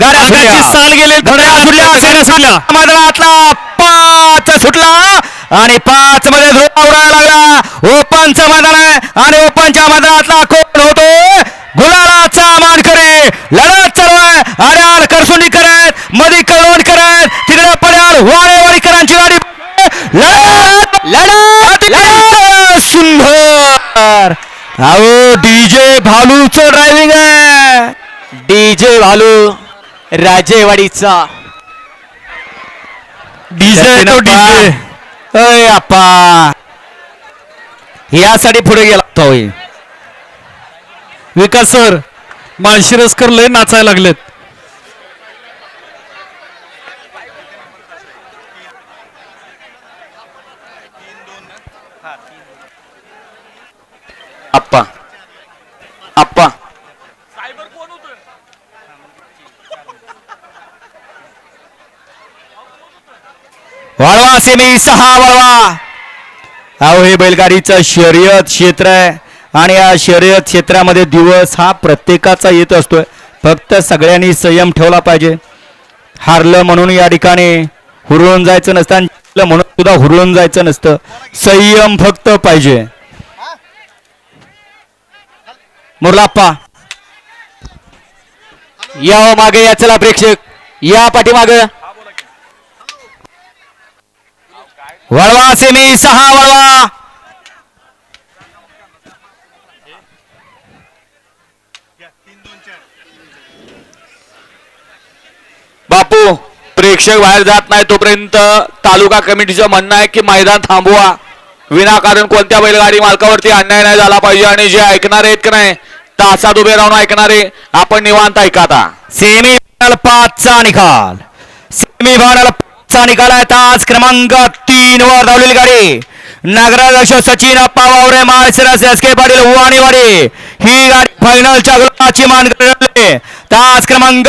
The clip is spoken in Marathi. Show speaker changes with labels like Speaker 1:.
Speaker 1: त्याची साल गेली
Speaker 2: मैदानातला पाच सुटला आणि पाच मध्ये लागला. ओपनचं मैदान आहे आणि ओपनच्या मैदानातला कोण होतो? गुलालाचा मानकरी. लढत चालू आहे. आड्याल करसुंडीकर आहेत मधी कळवणकर आहेत. तिकडे पड्याल वाडेवाडीकरांची गाडी. लढत लढत लढत. सुंदर. अहो डीजे भालूचं ड्रायव्हिंग आहे.
Speaker 1: डीजे भालू. राजेवाडीचा.
Speaker 2: डीजे
Speaker 1: तो DJ.
Speaker 2: अय अप्पा. यासाठी पुढे गेला. होय
Speaker 1: विकास सर माळशिरसकर लय नाचायला लागलेत.
Speaker 2: वळवा सेमी सहा वळवा. अहो हे बैलगाडीचं शर्यत क्षेत्र आहे. आणि या शर्यत क्षेत्रामध्ये दिवस हा प्रत्येकाचा येत असतोय. फक्त सगळ्यांनी संयम ठेवला पाहिजे. हारलं म्हणून या ठिकाणी हुरळून जायचं नसतं आणि म्हणून सुद्धा हुरळून जायचं नसतं. संयम फक्त पाहिजे. मुरलाप्पा. या हो मागे या चला प्रेक्षक. या पाठीमाग. वळवा सेमी सहा वळवा.
Speaker 3: बापू प्रेक्षक बाहेर जात नाही तोपर्यंत तालुका कमिटीचं म्हणणं आहे की मैदान थांबवा. विनाकारण कोणत्या बैलगाडी मालकावरती अन्याय नाही झाला पाहिजे आणि जे ऐकणारे आहेत की नाही तासात उभे राहून ऐकणारे आपण निवांत ऐका आता.
Speaker 2: सेमी फायनल पाचचा निकाल. सेमी फायनल पाचचा निकाल आहे तास क्रमांक तीन वर धावलेली गाडी. नगराध्यक्ष सचिन अप्पा वावरे माळशिरस एस के पाटील वाणीवाडी. ही गाडी फायनलच्या गुलाची मान तास क्रमांक